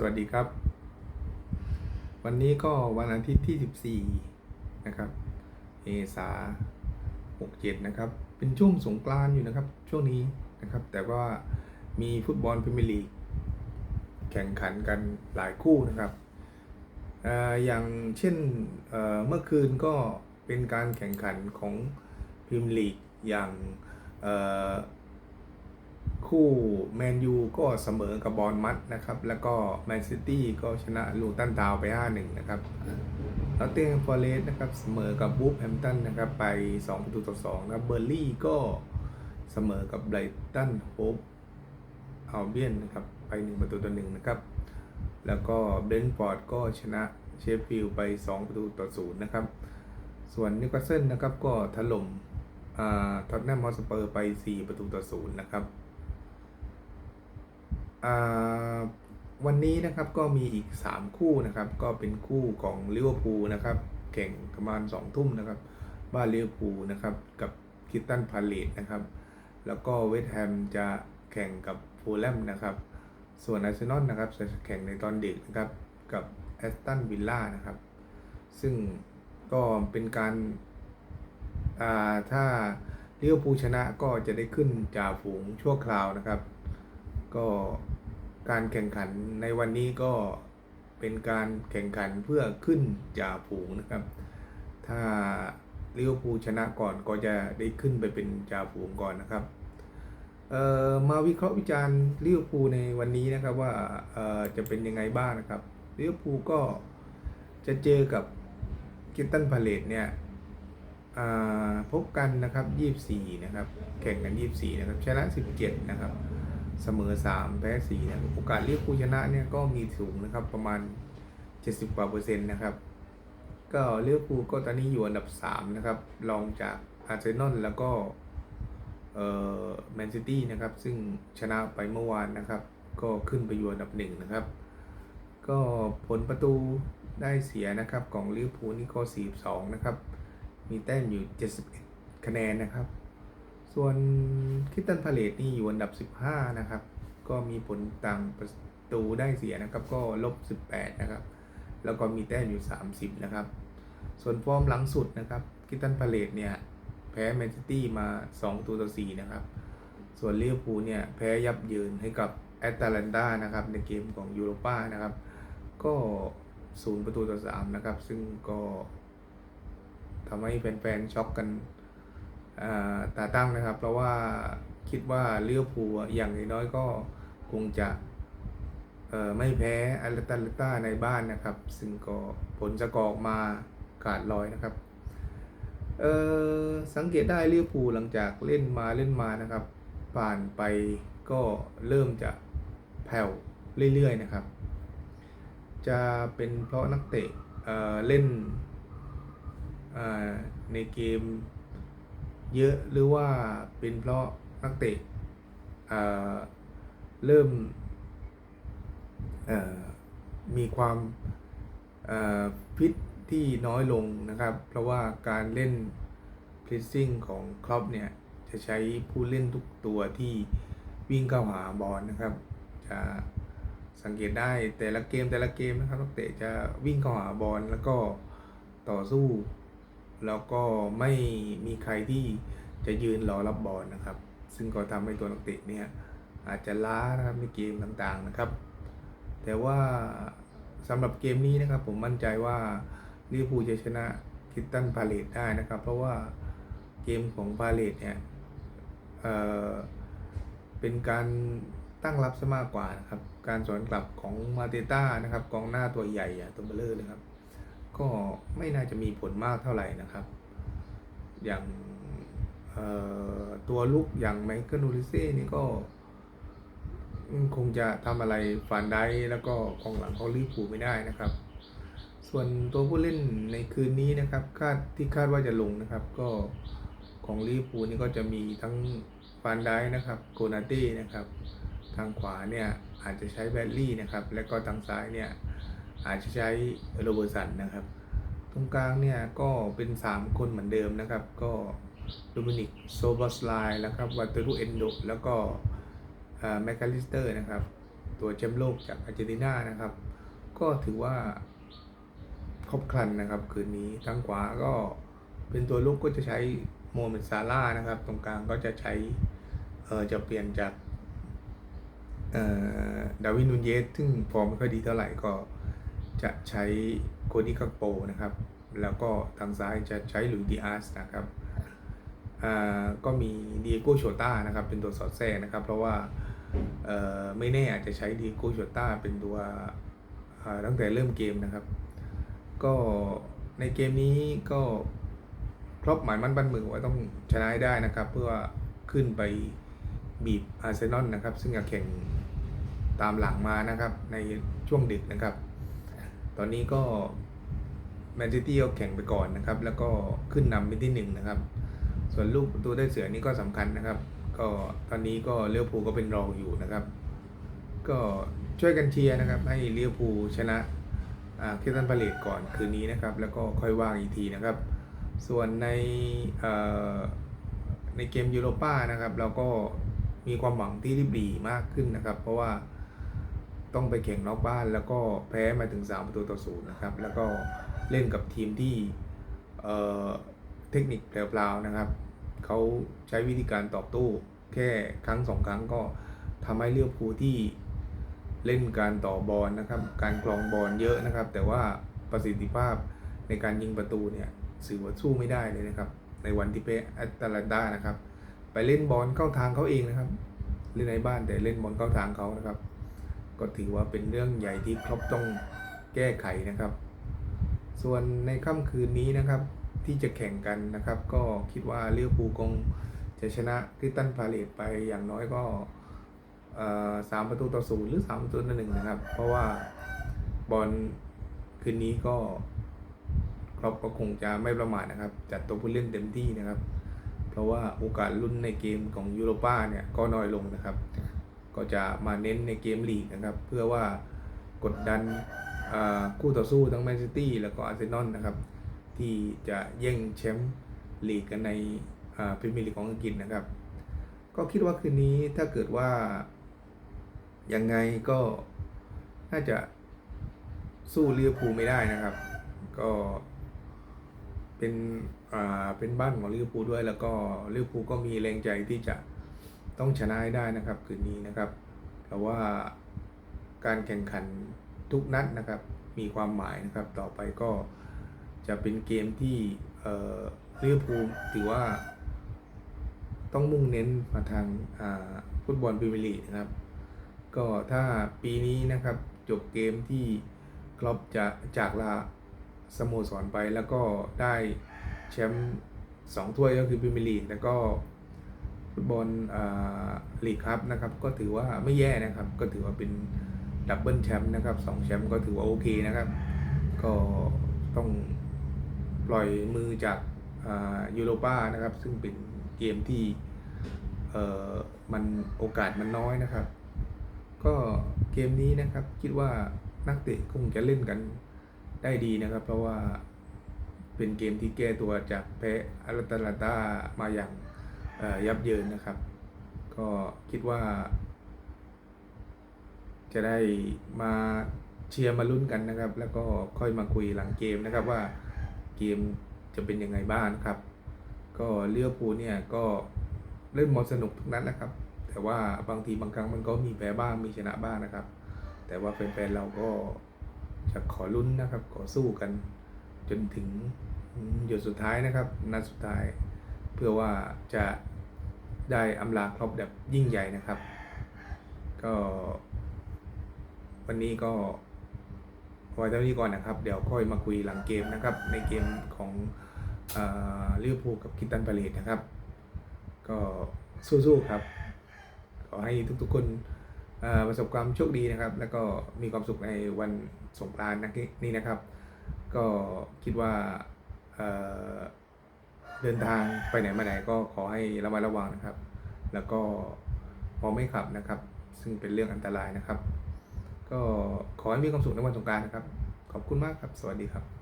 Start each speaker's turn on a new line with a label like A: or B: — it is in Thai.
A: สวัสดีครับ วันนี้ก็วันอาทิตย์ที่ 14 นะครับเมษา67 นะครับ เป็นช่วงสงกรานต์อยู่นะครับ ช่วงนี้นะครับ แต่ว่ามีฟุตบอลพรีเมียร์ลีกแข่งขันกันหลายคู่นะครับออย่างเช่นเเมื่อคืนก็เป็นการแข่งขันของพรีเมียร์ลีกอย่างเคู่แมนยูก็เสมอกับบอลมัดนะครับ แล้วก็แมนซิตี้ก็ชนะลูตันทาวไป 5-1 นะครับลอตเตอร์ฟอเรสต์นะครับเสมอกับบูฟแฮมตันนะครับไป 2 ประตูต่อ 2 นะเบอร์ลี่ก็เสมอกับไบรตันโฮปอัลเบียนนะครับไป 1 ประตูต่อ 1 นะครับ แล้วก็เบนฟอร์ดก็ชนะเชฟฟิลด์ไป 2 ประตูต่อ 0 นะครับ ส่วนนิวคาสเซิลนะครับก็ถล่มท็อตแนมฮอสเปอร์ไป 4 ประตูต่อ 0 นะครับ วันนี้นะครับก็มีอีก 3 คู่นะครับ ก็เป็นคู่ของลิเวอร์พูลนะครับแข่งประมาณ2ทุ่มนะครับ บ้านลิเวอร์พูลนะครับ กับคิตตันพาเลตนะครับ แล้วก็เวสต์แฮมจะแข่งกับฟูลแลมนะครับ ส่วนอาร์เซนอลนะครับจะแข่งในตอนดึกนะครับ กับแอสตันวิลล่านะครับ ซึ่งก็เป็นการาถ้าลิเวอร์พูลชนะก็จะได้ขึ้นจ่าฝูงชั่วคราวนะครับ ก็ การแข่งขันในวันนี้ก็เป็นการแข่งขันเพื่อขึ้นจ่าฝูงนะครับ ถ้าลิเวอร์พูลชนะก่อนก็จะได้ขึ้นไปเป็นจ่าฝูงก่อนนะครับมาวิเคราะห์วิจารณ์ลิเวอร์พูลในวันนี้นะครับว่าจะเป็นยังไงบ้างนะครับลิเวอร์พูลก็จะเจอกับกิตตันพาเลตเนี่ยพบกันนะครับ 24 นะครับ แข่งกัน 24 นะครับ ชนะ 17 นะครับ เสมอ 3 แพ้4นะครับโอกาสเรียกผู้ชนะเนี่ยก็มีสูงนะครับประมาณ 70กว่าเปอร์เซ็นต์นะครับ ก็เลือกพูลก็ตอนนี้อยู่อันดับ 3 นะครับรองจากอาร์เซนอลแล้วก็เอ่อแมนซิตี้นะครับ ซึ่งชนะไปเมื่อวานนะครับ ก็ขึ้นไปอยู่อันดับ 1 นะครับ ก็ผลประตูได้เสียนะครับของลิเวอร์พูลนี่ก็42 นะครับ มีแต้มอยู่ 71 คะแนนนะครับ ส่วนคิตตันพาเลตนี่อยู่อันดับ 15 นะครับ ก็มีผลต่างประตูได้เสียนะครับ ก็ลบ 18 นะครับ แล้วก็มีแต้มอยู่ 30 นะครับ ส่วนฟอร์มหลังสุดนะครับคิตตันพาเลตเนี่ย แพ้แมนซิตี้มา 2 ตัวต่อ 4 นะครับ ส่วนลิเวอร์พูลเนี่ย แพ้ยับเยินให้กับแอตแลนตานะครับ ในเกมของยูโรป้านะครับ ก็ศูนย์ประตูต่อ3นะครับ ซึ่งก็ทำให้แฟนๆช็อกกัน ตาตั้งนะครับ เพราะว่าคิดว่าลิเวผูอะอย่างน้อยก็คงจะไม่แพ้อาร์ตันต้าในบ้านนะครับ ซึ่งก็ผลสกอร์ออกมาขาดลอยนะครับสังเกตได้เลิเวอร์พูหลังจากเล่นมาเล่นมานะครับ ผ่านไปก็เริ่มจะแผ่วเรื่อยๆนะครับ จะเป็นเพราะนักเตะเเล่นในเกม เยอะหรือว่าเป็นเพราะนักเตะเเริ่มมีความเอ่อฟิตที่น้อยลงนะครับ เพราะว่าการเล่น pressing ของครอปเนี่ย จะใช้ผู้เล่นทุกตัวที่วิ่งเข้าหาบอลนะครับ จะสังเกตได้แต่ละเกมแต่ละเกมนะครับนักเตะจะวิ่งเข้าหาบอลแล้วก็ต่อสู้ แล้วก็ไม่มีใครที่จะยืนรอรับบอลนะครับ ซึ่งก็ทำให้ตัวนักเตะเนี่ยอาจจะล้านะครับในเกมต่างๆนะครับ แต่ว่าสำหรับเกมนี้นะครับ ผมมั่นใจว่าลิเวอร์พูลจะชนะคิตตันพาเลตได้นะครับ เพราะว่าเกมของพาเลตเนี่ยเอ่อเป็นการตั้งรับซะมากกว่านะครับ การสวนกลับของมาเตต้านะครับกองหน้าตัวใหญ่อะตัวเบลเลอร์เลยครับ ก็ไม่น่าจะมีผลมากเท่าไหร่นะครับ อย่างตัวลุกอย่างไมเคิลนูริเซ่นี่ก็ คงจะทำอะไรฟานได้แล้วก็กองหลังของลิเวอร์พูลไม่ได้นะครับ ส่วนตัวผู้เล่นในคืนนี้นะครับ คาดที่คาดว่าจะลงนะครับ ก็ของลิเวอร์พูลนี่ก็จะมีทั้งฟานได้นะครับโกนาเต้นะครับ ทางขวาเนี่ยอาจจะใช้แบดลี่นะครับ และก็ทางซ้ายเนี่ย อาจจะใช้โรเบอร์สันนะครับ ตรงกลางเนี่ยก็เป็น 3 คนเหมือนเดิมนะครับ ก็โดมินิกโซบอสไลน์แล้วครับวัตเตอรูเอนโดแล้วก็แมคคาลิสเตอร์นะครับ ตัวแชมป์โลกจากอาร์เจนตินานะครับ ก็ถือว่าครบครันนะครับ คืนนี้ทางขวาก็เป็นตัวลุกก็จะใช้โมเมดซาร่านะครับ ตรงกลางก็จะใช้เออจะเปลี่ยนจากเออดาวินนูนเยสซึ่งฟอร์มไม่ค่อยดีเท่าไหร่ก็ จะใช้โคดี้กักโปนะครับ แล้วก็ทางซ้ายจะใช้หลุยดีอาสนะครับอ่าก็มีดีโก้โชต้านะครับเป็นตัวสอดแทรกนะครับ เพราะว่าเออไม่แน่อาจจะใช้ดีโก้โชต้าเป็นตัวอ่าตั้งแต่เริ่มเกมนะครับ ก็ในเกมนี้ก็ครบหมายมั่นปั้นมือว่าต้องชนะได้นะครับ เพื่อขึ้นไปบีบอาร์เซนอลนะครับ ซึ่งจะแข่งตามหลังมานะครับในช่วงดึกนะครับ ตอนนี้ก็แมนซิตี้ก็แข่งไปก่อนนะครับ แล้วก็ขึ้นนำเป็นที่หนึ่งนะครับ ส่วนลูกประตูได้เสือนี่ก็สำคัญนะครับ ก็ตอนนี้ก็เลี้ยวภูก็เป็นรองอยู่นะครับ ก็ช่วยกันเชียร์นะครับ ให้เลี้ยวภูชนะคริสตันพาเลตก่อนคืนนี้นะครับ แล้วก็ค่อยว่างอีกทีนะครับ ส่วนในเอ่อในเกมยูโรป้านะครับ เราก็มีความหวังที่จะบีมากขึ้นนะครับ เพราะว่า ต้องไปแข่งนอกบ้านแล้วก็แพ้มาถึง 3 ประตูต่อศูนย์นะครับ แล้วก็เล่นกับทีมที่เอ่อเทคนิคแปลวๆนะครับ เขาใช้วิธีการตอบโต้แค่ครั้งสองครั้งก็ทำให้เลือกภูที่เล่นการต่อบอลนะครับ การกรองบอลเยอะนะครับ แต่ว่าประสิทธิภาพในการยิงประตูเนี่ยสื่อว่าสู้ไม่ได้เลยนะครับ ในวันที่เปแอตแลนตานะครับ ไปเล่นบอลเข้าทางเขาเองนะครับเล่นในบ้านแต่เล่นบอลเข้าทางเขานะครับ ก็ถือว่าเป็นเรื่องใหญ่ที่ครบต้องแก้ไขนะครับ ส่วนในค่ำคืนนี้นะครับที่จะแข่งกันนะครับ ก็คิดว่าเลี้ยวภูลคงจะชนะคริสตันพาเลตไปอย่างน้อยก็สามประตูต่อศูนย์หรือสามประตูต่อหนึ่งนะครับ เพราะว่าบอลคืนนี้ก็ครอปก็คงจะไม่ประมาทนะครับ จัดตัวผู้เล่นเต็มที่นะครับ เพราะว่าโอกาสลุ้นในเกมของยูโรป้าเนี่ยก็น้อยลงนะครับ ก็จะมาเน้นในเกมลีกนะครับ เพื่อว่ากดดันคู่ต่อสู้ทั้งแมนซิตี้แล้วก็อาร์เซนอลนะครับ ที่จะแย่งแชมป์ลีกกันในพรีเมียร์ลีกของอังกฤษนะครับ ก็คิดว่าคืนนี้ถ้าเกิดว่ายังไงก็น่าจะสู้ลิเวอร์พูลไม่ได้นะครับ ก็เป็นอ่าเป็นบ้านของลิเวอร์พูลด้วย แล้วก็ลิเวอร์พูลก็มีแรงใจที่จะ ต้องชนะให้ได้นะครับคืนนี้นะครับเพราะว่าการแข่งขันทุกนัดนะครับมีความหมายนะครับต่อไปก็จะเป็นเกมที่เอ่อลิเวอร์พูลถือว่า ต้องมุ่งเน้นมาทางอ่าฟุตบอลพรีเมียร์ลีกนะครับ ก็ถ้าปีนี้นะครับจบเกมที่ครอปจะจากลาสโมสรไปแล้วก็ได้แชมป์สองถ้วยก็คือพรีเมียร์ลีกแล้วก็ ฟุตบอลอ่าลีกครับนะครับ ก็ถือว่าไม่แย่นะครับ ก็ถือว่าเป็นดับเบิลแชมป์นะครับสองแชมป์ก็ถือว่าโอเคนะครับ ก็ต้องปล่อยมือจากยูโรป้านะครับ ซึ่งเป็นเกมที่เอ่อมันโอกาสมันน้อยนะครับ ก็เกมนี้นะครับคิดว่านักเตะคงจะเล่นกันได้ดีนะครับ เพราะว่าเป็นเกมที่แก้ตัวจากแพ้อารัตลาตามาอย่าง ยับเยินนะครับ ก็คิดว่า จะได้มาเชียร์มาลุ้นกันนะครับ แล้วก็ค่อยมาคุยหลังเกมนะครับว่าเกมจะเป็นยังไงบ้างครับ ก็เลือกพูเนี่ยก็เล่นบอสนุกทุกนัดนะครับ แต่ว่าบางทีบางครั้งมันก็มีแพ้บ้างมีชนะบ้างนะครับ แต่ว่าแฟนๆเราก็จะขอลุ้นนะครับ ขอสู้กันจนถึงหยดสุดท้ายนะครับ นัดสุดท้าย เพื่อว่าจะ ได้อำลาครบแบบยิ่งใหญ่นะครับ ก็ วันนี้ก็ไว้เท่านี้ก่อนนะครับ เดี๋ยวค่อยมาคุยหลังเกมนะครับ ในเกมของลิเวอร์พูลกับคิตตันพาเลตนะครับ ก็สู้ๆครับ ขอให้ทุกๆคนประสบความโชคดีนะครับ แล้วก็มีความสุขในวันสงกรานต์นี้นะครับ ก็คิดว่า เดินทางไปไหนมาไหนก็ขอให้ระมัดระวังนะครับ แล้วก็พอไม่ขับนะครับ ซึ่งเป็นเรื่องอันตรายนะครับ ก็ขอให้มีความสุขในวันสงกรานต์นะครับ ขอบคุณมากครับ สวัสดีครับ